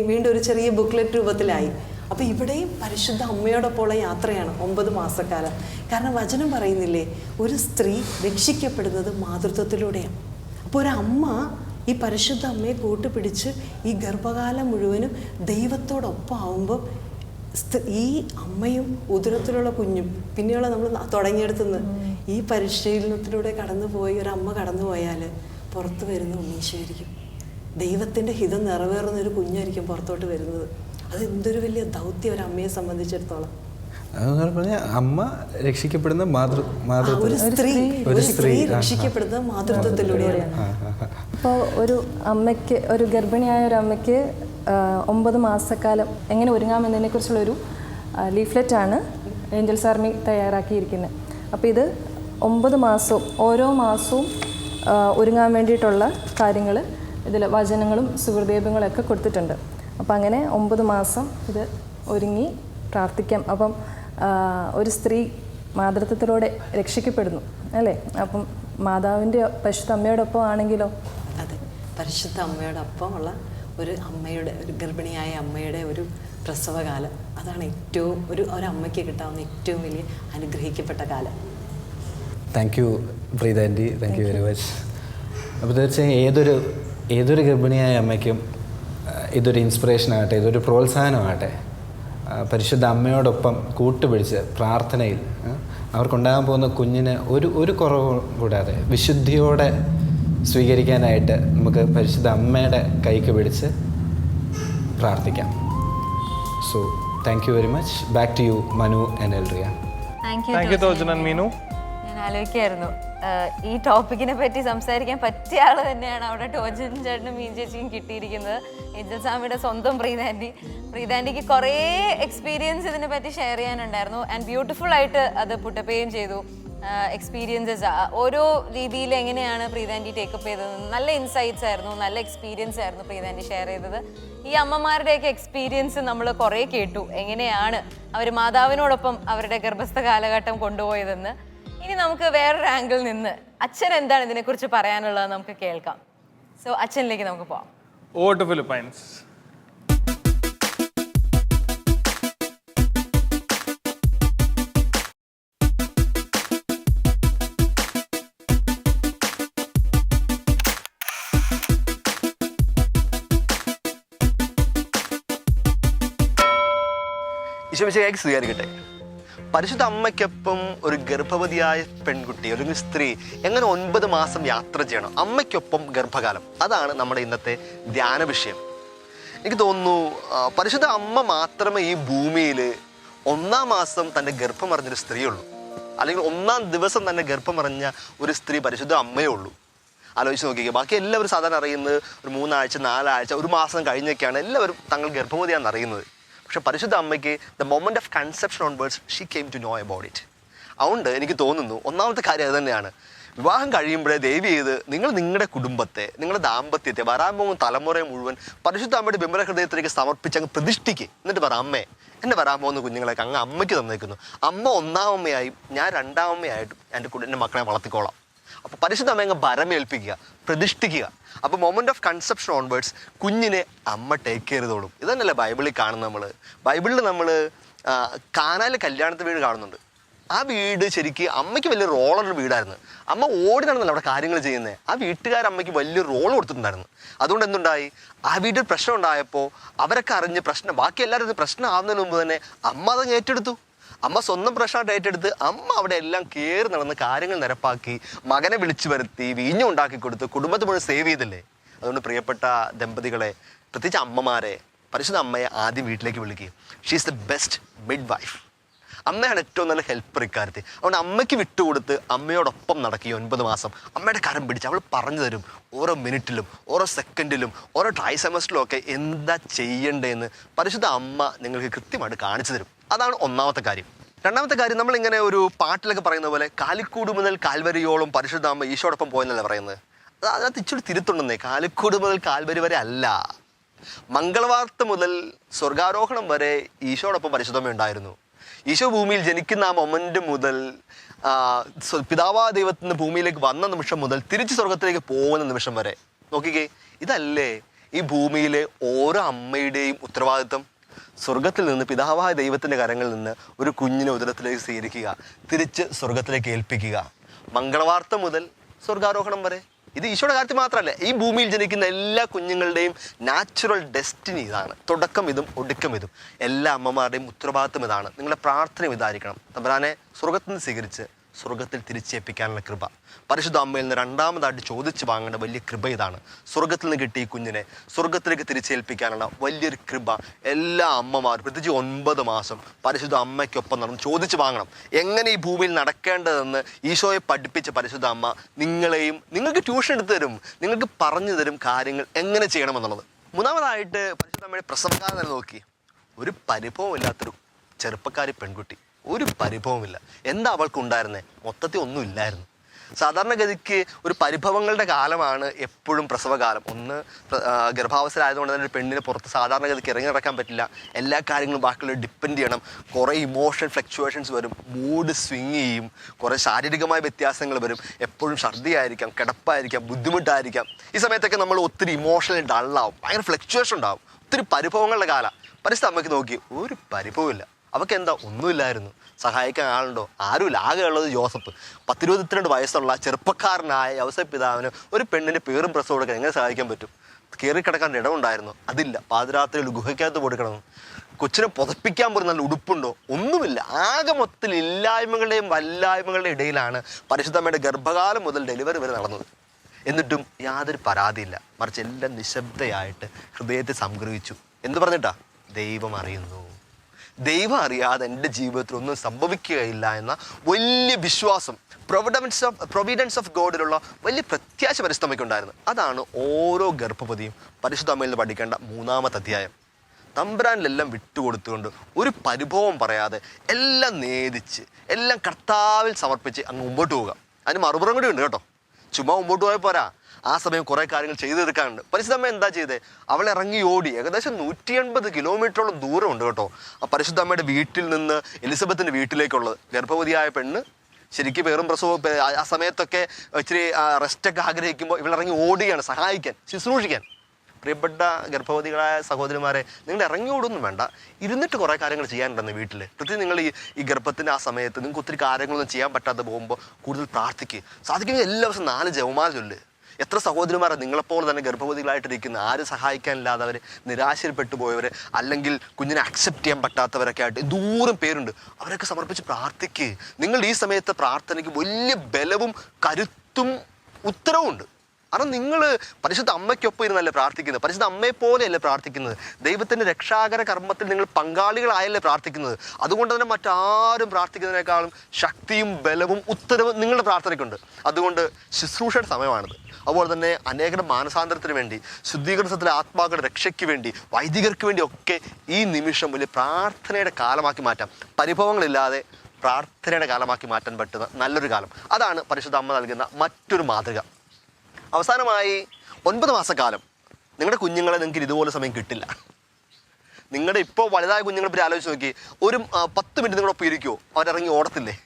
വീണ്ടും ഒരു ചെറിയ ബുക്ക്ലെറ്റ് രൂപത്തിലായി. അപ്പോൾ ഇവിടെയും പരിശുദ്ധ അമ്മയോടൊപ്പമുള്ള യാത്രയാണ് ഒമ്പത് മാസക്കാലം. കാരണം വചനം പറയുന്നില്ലേ ഒരു സ്ത്രീ രക്ഷിക്കപ്പെടുന്നത് മാതൃത്വത്തിലൂടെയാണ് അപ്പോൾ ഒരു അമ്മ ഈ പരിശുദ്ധ അമ്മയെ കൂട്ടുപിടിച്ച് ഈ ഗർഭകാലം മുഴുവനും ദൈവത്തോടൊപ്പം ആവുമ്പോൾ സ്ത- ഈ അമ്മയും ഉദരത്തിലുള്ള കുഞ്ഞും പിന്നെയുള്ള നമ്മൾ തുടങ്ങിയെടുത്തുനിന്ന് ഈ പരിശീലനത്തിലൂടെ കടന്നുപോയി ഒരു അമ്മ കടന്നു പോയാൽ പുറത്ത് വരുന്ന ഉണ്ണീശായിരിക്കും ദൈവത്തിന്റെ ഹിതം നിറവേറുന്ന ഒരു കുഞ്ഞായിരിക്കും പുറത്തോട്ട് വരുന്നത്. അത് എന്തൊരു വലിയ ദൗത്യം ഒരു അമ്മയെ സംബന്ധിച്ചിടത്തോളം. പറഞ്ഞാൽ അമ്മ രക്ഷിക്കപ്പെടുന്ന മാതൃ ഒരു സ്ത്രീ ഒരു സ്ത്രീ. രക്ഷിക്കപ്പെടുന്നത് മാതൃത്വത്തിലൂടെയാണ്. അപ്പോൾ ഒരു അമ്മയ്ക്ക് ഒരു ഗർഭിണിയായ ഒരു അമ്മയ്ക്ക് ഒമ്പത് മാസക്കാലം എങ്ങനെ ഒരുങ്ങാമെന്നതിനെക്കുറിച്ചുള്ളൊരു ലീഫ്ലെറ്റാണ് ഏഞ്ചൽസ് ആർമി തയ്യാറാക്കിയിരിക്കുന്നത്. അപ്പോൾ ഇത് ഒമ്പത് മാസവും ഓരോ മാസവും ഒരുങ്ങാൻ വേണ്ടിയിട്ടുള്ള കാര്യങ്ങൾ ഇതിൽ വചനങ്ങളും സുഹൃദേവങ്ങളും ഒക്കെ കൊടുത്തിട്ടുണ്ട്. അപ്പം അങ്ങനെ ഒമ്പത് മാസം ഇത് ഒരുങ്ങി പ്രാർത്ഥിക്കാം. അപ്പം ഒരു സ്ത്രീ മാതൃത്വത്തിലൂടെ രക്ഷിക്കപ്പെടുന്നു അല്ലേ? അപ്പം മാതാവിന്റെ പരിശുദ്ധ അമ്മയോടൊപ്പം ആണെങ്കിലോ? അതെ പരിശുദ്ധ അമ്മയോടൊപ്പം ഉള്ള ഒരു അമ്മയുടെ ഒരു ഗർഭിണിയായ അമ്മയുടെ ഒരു പ്രസവകാലം. അതാണ് ഏറ്റവും ഒരു ഒരമ്മയ്ക്ക് കിട്ടാവുന്ന ഏറ്റവും വലിയ അനുഗ്രഹിക്കപ്പെട്ട കാലം. Thank you Preetha aunty. Thank you very much അപ്പോൾ തീർച്ചയായും ഏതൊരു ഏതൊരു ഗർഭിണിയായ അമ്മയ്ക്കും ഇതൊരു ഇൻസ്പിറേഷൻ ആകട്ടെ ഇതൊരു പ്രോത്സാഹനമാകട്ടെ. പരിശുദ്ധ അമ്മയോടൊപ്പം കൂട്ടുപിടിച്ച് പ്രാർത്ഥനയിൽ അവർക്കുണ്ടാകാൻ പോകുന്ന കുഞ്ഞിന് ഒരു ഒരു കുറവ് കൂടാതെ വിശുദ്ധിയോടെ സ്വീകരിക്കാനായിട്ട് നമുക്ക് പരിശുദ്ധ അമ്മയുടെ കൈക്ക് പിടിച്ച് പ്രാർത്ഥിക്കാം. So thank you very much back to you Manu and Elria thank you Tojan and Meenu ഞാൻ ആലോചിക്കായിരുന്നു. ഈ ടോപ്പിക്കിനെ പറ്റി സംസാരിക്കാൻ പറ്റിയ ആൾ തന്നെയാണ് അവിടെ ടോജൻ ചേട്ടനും മീൻ ചേച്ചിയും കിട്ടിയിരിക്കുന്നത്. ഏഞ്ചൽ സ്വാമിയുടെ സ്വന്തം പ്രീതാന്റി പ്രീതാന്റിക്ക് കുറേ എക്സ്പീരിയൻസ് ഇതിനെ പറ്റി ഷെയർ ചെയ്യാനുണ്ടായിരുന്നു. ആൻഡ് ബ്യൂട്ടിഫുൾ ആയിട്ട് അത് പുട്ടപ്പുകയും ചെയ്തു. എക്സ്പീരിയൻസസ് ഓരോ രീതിയിൽ എങ്ങനെയാണ് പ്രീതാന്റി ടേക്കപ്പ് ചെയ്തത്? നല്ല ഇൻസൈറ്റ്സ് ആയിരുന്നു നല്ല എക്സ്പീരിയൻസ് ആയിരുന്നു പ്രീതാന്റി ഷെയർ ചെയ്തത്. ഈ അമ്മമാരുടെയൊക്കെ എക്സ്പീരിയൻസ് നമ്മൾ കുറേ കേട്ടു. എങ്ങനെയാണ് അവർ മാതാവിനോടൊപ്പം അവരുടെ ഗർഭസ്ഥ കാലഘട്ടം കൊണ്ടുപോയതെന്ന്. ഇനി നമുക്ക് വേറൊരു ആംഗിൾ നിന്ന് അച്ഛൻ എന്താണ് ഇതിനെക്കുറിച്ച് പറയാനുള്ളത് നമുക്ക് കേൾക്കാം. സോ അച്ഛനിലേക്ക് നമുക്ക് പോവാം. ഓവർ ടു ഫിലിപ്പൈൻസ് ഈശോമിശിഹായ്ക്ക് സ്വീകരിക്കട്ടെ പരിശുദ്ധ അമ്മയ്ക്കൊപ്പം ഒരു ഗർഭവതിയായ പെൺകുട്ടി അല്ലെങ്കിൽ സ്ത്രീ എങ്ങനെ ഒൻപത് മാസം യാത്ര ചെയ്യണം? അമ്മയ്ക്കൊപ്പം ഗർഭകാലം. അതാണ് നമ്മുടെ ഇന്നത്തെ ധ്യാന വിഷയം. എനിക്ക് തോന്നുന്നു പരിശുദ്ധ അമ്മ മാത്രമേ ഈ ഭൂമിയിൽ ഒന്നാം മാസം തന്റെ ഗർഭമറിഞ്ഞൊരു സ്ത്രീയുള്ളൂ അല്ലെങ്കിൽ ഒന്നാം ദിവസം തന്നെ ഗർഭമറിഞ്ഞ ഒരു സ്ത്രീ പരിശുദ്ധ അമ്മയേ ഉള്ളൂ. ആലോചിച്ച് നോക്കിക്കുക ബാക്കി എല്ലാവരും സാധാരണ അറിയുന്നത് ഒരു മൂന്നാഴ്ച നാലാഴ്ച ഒരു മാസം കഴിഞ്ഞൊക്കെയാണ് എല്ലാവരും തങ്ങൾ ഗർഭവതിയാണെന്ന് അറിയുന്നത്. പക്ഷെ പരിശുദ്ധ അമ്മയ്ക്ക് the moment of conception onwards she came to know about it അതുകൊണ്ട് എനിക്ക് തോന്നുന്നു ഒന്നാമത്തെ കാര്യം അത് തന്നെയാണ് വിവാഹം കഴിയുമ്പോഴേ ദേവി ചെയ്ത് നിങ്ങൾ നിങ്ങളുടെ കുടുംബത്തെ നിങ്ങളുടെ ദാമ്പത്യത്തെ വരാൻ പോകുന്ന തലമുറയെ മുഴുവൻ പരിശുദ്ധ അമ്മയുടെ ബിംബര ഹൃദയത്തിലേക്ക് സമർപ്പിച്ച് അങ്ങ് പ്രതിഷ്ഠിക്ക്. എന്നിട്ട് പറ അമ്മേ എന്നെ വരാൻ പോകുന്ന കുഞ്ഞുങ്ങളൊക്കെ അങ്ങ് അമ്മയ്ക്ക് തന്നേക്കുന്നു. അമ്മ ഒന്നാമമ്മയായും ഞാൻ രണ്ടാമമ്മയായിട്ടും എന്റെ കുടുംബ മക്കളെ വളർത്തിക്കോളാം. അപ്പോൾ പരിശുദ്ധ അമ്മ അങ്ങ് ഭരമേൽപ്പിക്കുക പ്രതിഷ്ഠിക്കുക. അപ്പോൾ മൊമെന്റ് ഓഫ് കൺസെപ്ഷൻ ഓൺവേർഡ്സ് കുഞ്ഞിനെ അമ്മ ടേക്ക് കെയർ ചെയ്തോളും. ഇതന്നല്ലേ ബൈബിളിൽ കാണുന്നത് നമ്മൾ ബൈബിളിൽ നമ്മൾ കാനാല് കല്യാണത്തെ വീട് കാണുന്നുണ്ട്. ആ വീട് ശരിക്ക് അമ്മയ്ക്ക് വലിയ റോളുള്ള വീടായിരുന്നു. അമ്മ ഓടി നടന്നല്ല അവിടെ കാര്യങ്ങൾ ചെയ്യുന്നത് ആ വീട്ടുകാർ അമ്മയ്ക്ക് വലിയ റോൾ കൊടുത്തിട്ടുണ്ടായിരുന്നു. അതുകൊണ്ട് എന്തുണ്ടായി? ആ വീട്ടിൽ പ്രശ്നം ഉണ്ടായപ്പോൾ അവരൊക്കെ അറിഞ്ഞ് പ്രശ്നം ബാക്കി എല്ലാവരും പ്രശ്നം ആവുന്നതിന് മുമ്പ് തന്നെ അമ്മ അതങ്ങ് ഏറ്റെടുത്തു. അമ്മ സ്വന്തം പ്രശ്നമായിട്ട് ഏറ്റെടുത്ത് അമ്മ അവിടെ എല്ലാം കയറി നടന്ന് കാര്യങ്ങൾ നിരപ്പാക്കി മകനെ വിളിച്ചു വരുത്തി വീഞ്ഞു ഉണ്ടാക്കി കൊടുത്ത് കുടുംബത്തെ മുഴുവൻ സേവ് ചെയ്തില്ലേ? അതുകൊണ്ട് പ്രിയപ്പെട്ട ദമ്പതികളെ പ്രത്യേകിച്ച് അമ്മമാരെ പരിശുദ്ധ അമ്മയെ ആദ്യം വീട്ടിലേക്ക് വിളിക്കുക she's the best midwife അമ്മയാണ് ഏറ്റവും നല്ല ഹെൽപ്പർ ഇക്കാര്യത്തിൽ. അതുകൊണ്ട് അമ്മയ്ക്ക് വിട്ടുകൊടുത്ത് അമ്മയോടൊപ്പം നടക്കി ഒൻപത് മാസം അമ്മയുടെ കരം പിടിച്ച് അവൾ പറഞ്ഞു തരും ഓരോ മിനിറ്റിലും ഓരോ സെക്കൻഡിലും ഓരോ ട്രൈ സെമസ്റ്ററിലും ഒക്കെ എന്താ ചെയ്യേണ്ടതെന്ന് പരിശുദ്ധ അമ്മ നിങ്ങൾക്ക് കൃത്യമായിട്ട് കാണിച്ചു തരും. അതാണ് ഒന്നാമത്തെ കാര്യം. രണ്ടാമത്തെ കാര്യം നമ്മളിങ്ങനെ ഒരു പാട്ടിലൊക്കെ പറയുന്ന പോലെ കാലിക്കൂട് മുതൽ കാൽവരിയോളം പരിശുദ്ധ അമ്മ ഈശോടൊപ്പം പോയെന്നല്ല പറയുന്നത്? അത് അതിനകത്ത് ഇച്ചിരി തിരുത്തുണ്ടെന്നേ കാലിക്കൂട് മുതൽ കാൽവരി വരെ അല്ല. മംഗളവാർത്ത മുതൽ സ്വർഗാരോഹണം വരെ ഈശോടൊപ്പം പരിശുദ്ധമ്മ ഉണ്ടായിരുന്നു. ഈശോ ഭൂമിയിൽ ജനിക്കുന്ന ആ മൊമെന്റ് മുതൽ പിതാവാ ദൈവത്തിന് ഭൂമിയിലേക്ക് വന്ന നിമിഷം മുതൽ തിരിച്ച് സ്വർഗത്തിലേക്ക് പോകുന്ന നിമിഷം വരെ. നോക്കിക്കേ ഇതല്ലേ ഈ ഭൂമിയിലെ ഓരോ അമ്മയുടെയും ഉത്തരവാദിത്വം? സ്വർഗത്തിൽ നിന്ന് പിതാവായ ദൈവത്തിന്റെ കരങ്ങളിൽ നിന്ന് ഒരു കുഞ്ഞിനെ ഉദരത്തിലേക്ക് സ്വീകരിക്കുക. തിരിച്ച് സ്വർഗത്തിലേക്ക് ഏൽപ്പിക്കുക. മംഗളവാർത്ത മുതൽ സ്വർഗാരോഹണം വരെ. ഇത് ഈശോയുടെ കാര്യത്തിൽ മാത്രമല്ല ഈ ഭൂമിയിൽ ജനിക്കുന്ന എല്ലാ കുഞ്ഞുങ്ങളുടെയും നാച്ചുറൽ ഡെസ്റ്റിനി ഇതാണ്. തുടക്കം ഇതും ഒടുക്കം ഇതും. എല്ലാ അമ്മമാരുടെയും ഉത്തരവാദിത്വം ഇതാണ്. നിങ്ങളുടെ പ്രാർത്ഥന ഇതായിരിക്കണം. തമ്പരാനെ സ്വർഗത്തിൽ നിന്ന് സ്വീകരിച്ച് സ്വർഗത്തിൽ തിരിച്ചേൽപ്പിക്കാനുള്ള കൃപ. പരിശുദ്ധ അമ്മയിൽ നിന്ന് രണ്ടാമതായിട്ട് ചോദിച്ച് വാങ്ങേണ്ട വലിയ കൃപ ഇതാണ്. സ്വർഗത്തിൽ നിന്ന് കിട്ടിയ കുഞ്ഞിനെ സ്വർഗത്തിലേക്ക് തിരിച്ചേൽപ്പിക്കാനുള്ള വലിയൊരു കൃപ എല്ലാ അമ്മമാരും പ്രത്യേകിച്ച് ഒൻപത് മാസം പരിശുദ്ധ അമ്മയ്ക്കൊപ്പം നടന്ന് ചോദിച്ച് വാങ്ങണം. എങ്ങനെ ഈ ഭൂമിയിൽ നടക്കേണ്ടതെന്ന് ഈശോയെ പഠിപ്പിച്ച പരിശുദ്ധ അമ്മ നിങ്ങളെയും നിങ്ങൾക്ക് ട്യൂഷൻ എടുത്തു തരും നിങ്ങൾക്ക് പറഞ്ഞു തരും കാര്യങ്ങൾ എങ്ങനെ ചെയ്യണമെന്നുള്ളത്. മൂന്നാമതായിട്ട് പരിശുദ്ധ അമ്മയുടെ പ്രസംഗം നോക്കി. ഒരു പരിഭവമില്ലാത്തൊരു ചെറുപ്പക്കാരി പെൺകുട്ടി. ഒരു പരിഭവമില്ല എന്താ അവൾക്കുണ്ടായിരുന്നേ? മൊത്തത്തിൽ ഒന്നും ഇല്ലായിരുന്നു. സാധാരണഗതിക്ക് ഒരു പരിഭവങ്ങളുടെ കാലമാണ് എപ്പോഴും പ്രസവകാലം. ഒന്ന് ഗർഭാവസ്ഥരായതുകൊണ്ട് തന്നെ ഒരു പെണ്ണിന് പുറത്ത് സാധാരണഗതിക്ക് ഇറങ്ങി നടക്കാൻ പറ്റില്ല. എല്ലാ കാര്യങ്ങളും ബാക്കിയുള്ള ഡിപ്പെൻഡ് ചെയ്യണം. കുറേ ഇമോഷൻ ഫ്ലക്ച്വേഷൻസ് വരും. മൂഡ് സ്വിങ് ചെയ്യും. കുറേ ശാരീരികമായ വ്യത്യാസങ്ങൾ വരും. എപ്പോഴും ഛർദിയായിരിക്കാം കിടപ്പായിരിക്കാം ബുദ്ധിമുട്ടായിരിക്കാം. ഈ സമയത്തൊക്കെ നമ്മൾ ഒത്തിരി ഇമോഷണലി ഡള്ളാവും ഭയങ്കര ഫ്ലക്ച്വേഷൻ ഉണ്ടാവും. ഒത്തിരി പരിഭവങ്ങളുടെ കാലം. പരിസ്ഥിതി അമ്മയ്ക്ക് നോക്കി ഒരു പരിഭവമില്ല അവൾക്ക് എന്താ ഒന്നുമില്ലായിരുന്നു. സഹായിക്കാൻ ആളുണ്ടോ? ആരുമില്ല. ആകെ ഉള്ളത് ജോസഫ്. പത്തിരുപത്തിരണ്ട് വയസ്സുള്ള ചെറുപ്പക്കാരനായ യവസ പിതാവിന് ഒരു പെണ്ണിന്റെ പേറും പ്രസവം കൊടുക്കാൻ എങ്ങനെ സഹായിക്കാൻ പറ്റും? കയറി കിടക്കാൻ ഇടമുണ്ടായിരുന്നു അതില്ല. പാതിരാത്രിയിൽ ഗുഹയ്ക്കകത്ത് കൊടുക്കണം കൊച്ചിനെ പുതപ്പിക്കാൻ പോലും നല്ല ഉടുപ്പുണ്ടോ? ഒന്നുമില്ല. ആകെ മൊത്തത്തിൽ ഇല്ലായ്മകളുടെയും വല്ലായ്മകളുടെയും ഇടയിലാണ് പരിശുദ്ധമ്മയുടെ ഗർഭകാലം മുതൽ ഡെലിവറി വരെ നടന്നത്. എന്നിട്ടും യാതൊരു പരാതിയില്ല. മറിച്ച് എല്ലാം നിശബ്ദയായിട്ട് ഹൃദയത്തെ സംഗ്രഹിച്ചു. എന്ത് പറഞ്ഞിട്ടാ? ദൈവം അറിയുന്നു. ദൈവം അറിയാതെ എന്റെ ജീവിതത്തിൽ ഒന്നും സംഭവിക്കുകയില്ല എന്ന വലിയ വിശ്വാസം പ്രൊവിഡൻസ് ഓഫ് പ്രൊവിഡൻസ് ഓഫ് ഗോഡിലുള്ള വലിയ പ്രത്യാശ പരിശ്രമിക്കുണ്ടായിരുന്നു അതാണ് ഓരോ ഗർഭവതിയും പരിശുദ്ധ അമ്മയിൽ നിന്ന് പഠിക്കേണ്ട മൂന്നാമത്തെ അധ്യായം. തമ്പ്രാനിലെല്ലാം വിട്ടുകൊടുത്തുകൊണ്ട് ഒരു പരിഭവം പറയാതെ എല്ലാം നേദിച്ച് എല്ലാം കർത്താവിൽ സമർപ്പിച്ച് അങ്ങ് മുമ്പോട്ട് പോവുക. അതിന് മറുപുറം കൂടി ഉണ്ട് കേട്ടോ. ചുമ്മാ മുമ്പോട്ട് പോയാൽ പോരാ. ആ സമയം കുറേ കാര്യങ്ങൾ ചെയ്തു തീർക്കാനുണ്ട്. പരിശുദ്ധമ്മ എന്താ ചെയ്തേ? അവൾ ഇറങ്ങി ഓടി. ഏകദേശം നൂറ്റി എൺപത് കിലോമീറ്ററോളം ദൂരമുണ്ട് കേട്ടോ. ആ പരിശുദ്ധമ്മയുടെ വീട്ടിൽ നിന്ന് എലിസബത്തിന്റെ വീട്ടിലേക്കുള്ളത്. ഗർഭവതിയായ പെണ്ണ് ശരിക്കും വേറും പ്രസവം ആ- സമയത്തൊക്കെ ഇച്ചിരി റെസ്റ്റൊക്കെ ആഗ്രഹിക്കുമ്പോൾ ഇവളിറങ്ങി ഓടുകയാണ് സഹായിക്കാൻ ശുശ്രൂഷിക്കാൻ. പ്രിയപ്പെട്ട ഗർഭവതികളായ സഹോദരിമാരെ നിങ്ങൾ ഇറങ്ങിയോടൊന്നും വേണ്ട. ഇരുന്നിട്ട് കുറേ കാര്യങ്ങൾ ചെയ്യാനുണ്ടെന്ന് വീട്ടിൽ പ്രത്യേകിച്ച് നിങ്ങൾ ഈ ഈ ഗർഭത്തിന്റെ ആ സമയത്ത് നിങ്ങൾക്ക് ഒത്തിരി കാര്യങ്ങളൊന്നും ചെയ്യാൻ പറ്റാതെ പോകുമ്പോൾ കൂടുതൽ പ്രാർത്ഥിക്കുക സാധിക്കുമെങ്കിൽ എല്ലാ ദിവസവും നാല് ജവമാല ചൊല്ല്. എത്ര സഹോദരിമാരാണ് നിങ്ങളെപ്പോലെ തന്നെ ഗർഭവതികളായിട്ടിരിക്കുന്ന. ആര് സഹായിക്കാനില്ലാത്തവർ നിരാശയിൽപ്പെട്ടു പോയവർ അല്ലെങ്കിൽ കുഞ്ഞിനെ അക്സെപ്റ്റ് ചെയ്യാൻ പറ്റാത്തവരൊക്കെ ആയിട്ട് ദൂരം പേരുണ്ട്. അവരൊക്കെ സമർപ്പിച്ച് പ്രാർത്ഥിക്കുക നിങ്ങൾ ഈ സമയത്തെ പ്രാർത്ഥനയ്ക്ക് വലിയ ബലവും കരുത്തും ഉത്തരവും ഉണ്ട് കാരണം നിങ്ങൾ പരിശുദ്ധ അമ്മയ്ക്കൊപ്പം ഇരുന്നല്ലേ പ്രാർത്ഥിക്കുന്നത്? പരിശുദ്ധ അമ്മയെ പോലെയല്ലേ പ്രാർത്ഥിക്കുന്നത്? ദൈവത്തിന്റെ രക്ഷാകര കർമ്മത്തിൽ നിങ്ങൾ പങ്കാളികളായല്ലേ പ്രാർത്ഥിക്കുന്നത്? അതുകൊണ്ട് തന്നെ മറ്റാരും പ്രാർത്ഥിക്കുന്നതിനേക്കാളും ശക്തിയും ബലവും ഉത്തരവും നിങ്ങളുടെ പ്രാർത്ഥനയ്ക്കുണ്ട്. അതുകൊണ്ട് ശുശ്രൂഷയുടെ സമയമാണിത്. അതുപോലെ തന്നെ അനേകരുടെ മാനസാന്തരത്തിന് വേണ്ടി ശുദ്ധീകരണത്തിലെ ആത്മാക്കളുടെ രക്ഷയ്ക്ക് വേണ്ടി വൈദികർക്ക് വേണ്ടി ഒക്കെ ഈ നിമിഷം വലിയ പ്രാർത്ഥനയുടെ കാലമാക്കി മാറ്റാം. പരിഭവങ്ങളില്ലാതെ പ്രാർത്ഥനയുടെ കാലമാക്കി മാറ്റാൻ പറ്റുന്ന നല്ലൊരു കാലം. അതാണ് പരിശുദ്ധ അമ്മ നൽകുന്ന മറ്റൊരു മാതൃക. അവസാനമായി ഒൻപത് മാസക്കാലം നിങ്ങളുടെ കുഞ്ഞുങ്ങളെ നിങ്ങൾക്ക് ഇതുപോലെ സമയം കിട്ടില്ല. നിങ്ങളുടെ ഇപ്പോൾ വലുതായ കുഞ്ഞുങ്ങളെ പറ്റി ആലോചിച്ച് നോക്കി. ഒരു പത്ത് മിനിറ്റ് നിങ്ങളൊപ്പം ഇരിക്കുമോ അവരിറങ്ങി ഓടത്തില്ലേ?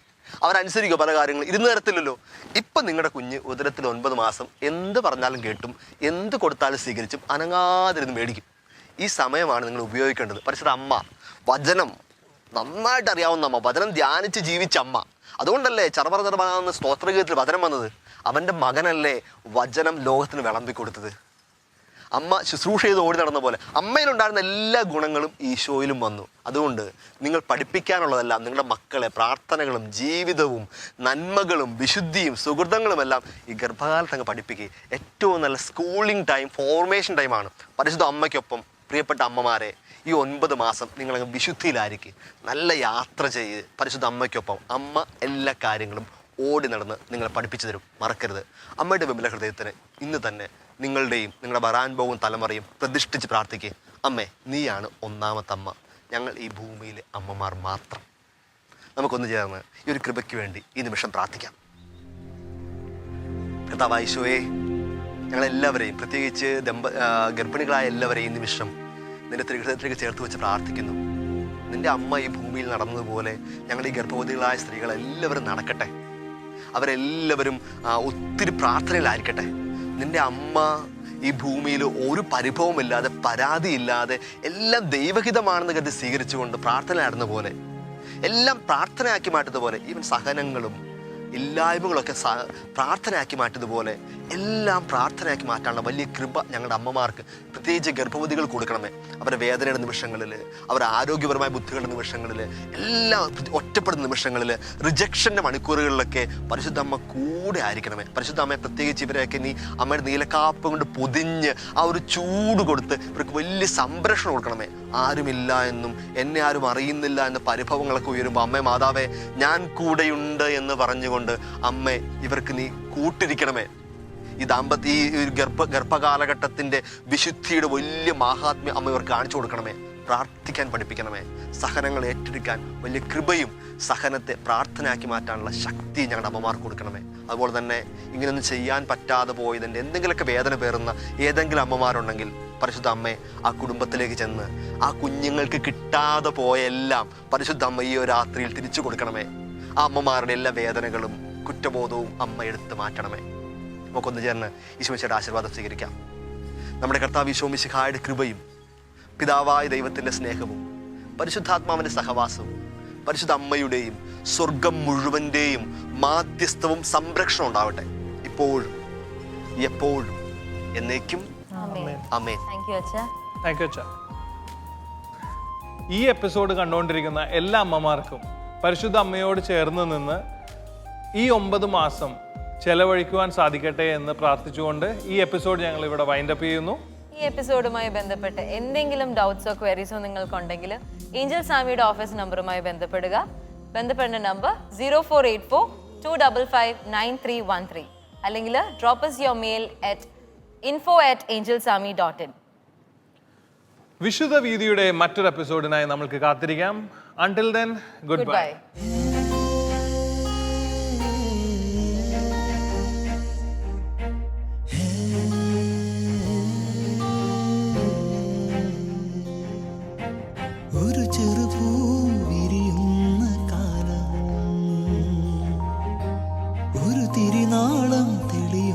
അവരനുസരിക്കുമോ പല കാര്യങ്ങളും ഇരുന്ന് തരത്തില്ലല്ലോ. ഇപ്പം നിങ്ങളുടെ കുഞ്ഞ് ഉദരത്തിൽ ഒൻപത് മാസം എന്ത് പറഞ്ഞാലും കേട്ടും എന്ത് കൊടുത്താലും സ്വീകരിച്ചും അനങ്ങാതിരുന്ന് മേടിക്കും. ഈ സമയമാണ് നിങ്ങൾ ഉപയോഗിക്കേണ്ടത്. പരിശുദ്ധ അമ്മ വചനം. നന്നായിട്ട് അറിയാവുന്ന അമ്മ. വചനം ധ്യാനിച്ച് ജീവിച്ച അമ്മ. അതുകൊണ്ടല്ലേ ചർമ്മ ചറപറാന്ന് സ്തോത്രഗീതത്തിൽ വചനം വന്നത്? അവന്റെ മകനല്ലേ വചനം ലോകത്തിന് വിളമ്പി കൊടുത്തത്. അമ്മ ശുശ്രൂഷ ചെയ്ത് ഓടി നടന്ന പോലെ അമ്മയിലുണ്ടായിരുന്ന എല്ലാ ഗുണങ്ങളും ഈശോയിലും വന്നു. അതുകൊണ്ട് നിങ്ങൾ പഠിപ്പിക്കാനുള്ളതെല്ലാം നിങ്ങളുടെ മക്കളെ പ്രാർത്ഥനകളും ജീവിതവും നന്മകളും വിശുദ്ധിയും സുഹൃതങ്ങളുമെല്ലാം ഈ ഗർഭകാലത്ത് അങ്ങ് പഠിപ്പിക്കുക ഏറ്റവും നല്ല സ്കൂളിംഗ് ടൈം ഫോർമേഷൻ ടൈമാണ് പരിശുദ്ധ അമ്മയ്ക്കൊപ്പം പ്രിയപ്പെട്ട അമ്മമാരെ ഈ ഒൻപത് മാസം നിങ്ങളങ്ങ് വിശുദ്ധിയിലായിരിക്കും. നല്ല യാത്ര ചെയ്ത് പരിശുദ്ധ അമ്മയ്ക്കൊപ്പം അമ്മ എല്ലാ കാര്യങ്ങളും ഓടി നടന്ന് നിങ്ങളെ പഠിപ്പിച്ചു തരും. മറക്കരുത്. അമ്മയുടെ വിമല ഹൃദയത്തിന് ഇന്ന് തന്നെ നിങ്ങളുടെയും നിങ്ങളുടെ വരാൻ പോകും തലമുറയും പ്രതിഷ്ഠിച്ച് പ്രാർത്ഥിക്കുക അമ്മേ നീയാണ് ഒന്നാമത്തെ അമ്മ. ഞങ്ങൾ ഈ ഭൂമിയിലെ അമ്മമാർ മാത്രം. നമുക്കൊന്ന് ചേർന്ന് ഈ ഒരു കൃപയ്ക്ക് വേണ്ടി ഈ നിമിഷം പ്രാർത്ഥിക്കാം. കർത്താവായിശോയെ ഞങ്ങളെല്ലാവരെയും പ്രത്യേകിച്ച് ദമ്പ ഗർഭിണികളായ എല്ലാവരെയും നിമിഷം നിന്റെ തിരുഹൃദയത്തിലേക്ക് ചേർത്ത് വെച്ച് പ്രാർത്ഥിക്കുന്നു. നിന്റെ അമ്മ ഈ ഭൂമിയിൽ നടന്നതുപോലെ ഞങ്ങൾ ഈ ഗർഭവതികളായ സ്ത്രീകളെല്ലാവരും നടക്കട്ടെ. അവരെല്ലാവരും ഒത്തിരി പ്രാർത്ഥനയിലായിരിക്കട്ടെ. നിന്റെ അമ്മ ഈ ഭൂമിയിൽ ഒരു പരിഭവമില്ലാതെ പരാതിയില്ലാതെ എല്ലാം ദൈവഹിതമാണെന്ന് കരുതി സ്വീകരിച്ചുകൊണ്ട് പ്രാർത്ഥന പോലെ എല്ലാം പ്രാർത്ഥനയാക്കി മാറ്റുന്ന പോലെ ഈവൻ സഹനങ്ങളും ഇല്ലായ്മകളൊക്കെ പ്രാർത്ഥനയാക്കി മാറ്റുന്നതുപോലെ എല്ലാം പ്രാർത്ഥനയാക്കി മാറ്റാനുള്ള വലിയ കൃപ ഞങ്ങളുടെ അമ്മമാർക്ക് പ്രത്യേകിച്ച് ഗർഭവതികൾ കൊടുക്കണമേ. അവരുടെ വേദനയുടെ നിമിഷങ്ങളിൽ അവരുടെ ആരോഗ്യപരമായ ബുദ്ധികളുടെ നിമിഷങ്ങളിൽ എല്ലാം ഒറ്റപ്പെടുന്ന നിമിഷങ്ങളിൽ റിജക്ഷന്റെ മണിക്കൂറുകളിലൊക്കെ പരിശുദ്ധ അമ്മ കൂടെ ആയിരിക്കണമേ. പരിശുദ്ധ അമ്മയെ പ്രത്യേകിച്ച് ഇവരെയൊക്കെ നീ അമ്മയുടെ നീലക്കാപ്പ് കൊണ്ട് പൊതിഞ്ഞ് ആ ഒരു ചൂട് കൊടുത്ത് ഇവർക്ക് വലിയ സംരക്ഷണം കൊടുക്കണമേ. ആരുമില്ല എന്നും എന്നെ ആരും അറിയുന്നില്ല എന്ന പരിഭവങ്ങളൊക്കെ ഉയരുമ്പോൾ അമ്മേ മാതാവേ ഞാൻ കൂടെയുണ്ട് എന്ന് പറഞ്ഞുകൊണ്ട് അമ്മേ ഇവർക്ക് നീ കൂട്ടിരിക്കണമേ. ഈ ദാമ്പത്യ ഈ ഗർഭ ഗർഭകാലഘട്ടത്തിന്റെ വിശുദ്ധിയുടെ വലിയ മഹാത്മ്യം അമ്മ ഇവർക്ക് കാണിച്ചു കൊടുക്കണമേ. പ്രാർത്ഥിക്കാൻ പഠിപ്പിക്കണമേ. സഹനങ്ങൾ ഏറ്റെടുക്കാൻ വലിയ കൃപയും സഹനത്തെ പ്രാർത്ഥനയാക്കി മാറ്റാനുള്ള ശക്തി ഞങ്ങളുടെ അമ്മമാർക്ക് കൊടുക്കണമേ. അതുപോലെ തന്നെ ഇങ്ങനെയൊന്നും ചെയ്യാൻ പറ്റാതെ പോയതിന്റെ എന്തെങ്കിലുമൊക്കെ വേദന പേറുന്ന ഏതെങ്കിലും അമ്മമാരുണ്ടെങ്കിൽ പരിശുദ്ധ അമ്മയെ ആ കുടുംബത്തിലേക്ക് ചെന്ന് ആ കുഞ്ഞുങ്ങൾക്ക് കിട്ടാതെ പോയ എല്ലാം പരിശുദ്ധ അമ്മ ഈ രാത്രിയിൽ തിരിച്ചു കൊടുക്കണമേ. ആ അമ്മമാരുടെ എല്ലാ വേദനകളും കുറ്റബോധവും അമ്മ എടുത്ത് മാറ്റണമേ. നമുക്കൊന്ന് ചേർന്ന് ഈശോമിശയുടെ ആശീർവാദം സ്വീകരിക്കാം. നമ്മുടെ കർത്താവ് ഈശോമിശിഹായുടെ കൃപയും പിതാവായ ദൈവത്തിന്റെ സ്നേഹവും പരിശുദ്ധാത്മാവിന്റെ സഹവാസവും പരിശുദ്ധ അമ്മയുടെയും സ്വർഗം മുഴുവന്റെയും മാധ്യസ്ഥവും സംരക്ഷണം ഉണ്ടാവട്ടെ. ഇപ്പോഴും എപ്പോഴും എന്നേക്കും. അമേൻ താങ്ക് യു അച്ഛാ. താങ്ക് യു ഈ എപ്പിസോഡ് കണ്ടുകൊണ്ടിരിക്കുന്ന എല്ലാ അമ്മമാർക്കും പരിശുദ്ധ അമ്മയോട് ചേർന്ന് നിന്ന് ഈ ഒമ്പത് മാസം ചെലവഴിക്കുവാൻ സാധിക്കട്ടെ എന്ന് പ്രാർത്ഥിച്ചുകൊണ്ട് ഈ എപ്പിസോഡ് ഞങ്ങൾ ഇവിടെ വൈൻഡപ്പ് ചെയ്യുന്നു. ഈ എപ്പിസോഡുമായി ബന്ധപ്പെട്ട് എന്തെങ്കിലും ഡൗട്ട്സോ ക്വയറീസോ നിങ്ങൾക്കുണ്ടെങ്കിൽ ഏഞ്ചൽ സാമിയുടെ ഓഫീസ് നമ്പറുമായി ബന്ധപ്പെടുക. ബന്ധപ്പെടേണ്ട number zero four eight four two double five nine three one three അല്ലെങ്കിൽ drop us your mail at info at angels army dot in വിശുദ്ധ വീതിയുടെ മറ്റൊരു എപ്പിസോഡിനായി നമ്മൾക്ക് കാത്തിരിക്കാം. ഗുഡ് ഗുഡ് ബൈ ബൈ ഒരു ചെറുപൂ വിരിയുന്ന കാലം. ഒരു തിരിനാളം തെളിയുന്ന